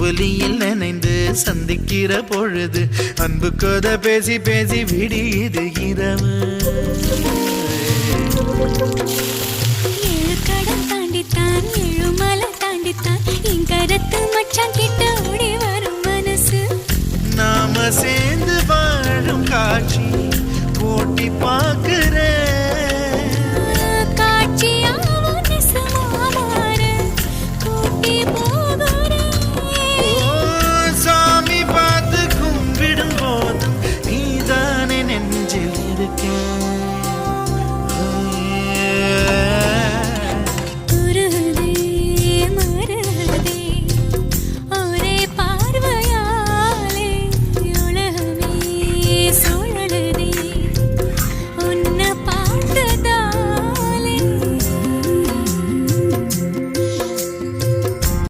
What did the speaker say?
அம்புலியில் நினைந்து சந்திக்கிற பொழுது அன்பு கதை பேசி பேசி விடியுது இரவு. கடல் தாண்டித்தான் ஏழு மலை தாண்டித்தான் என் கருத்து மச்சான் கிட்ட ஓடி வரும் மனசு. நாம சேர்ந்து வாழும் காட்சி போட்டி பார்க்கிறேன் again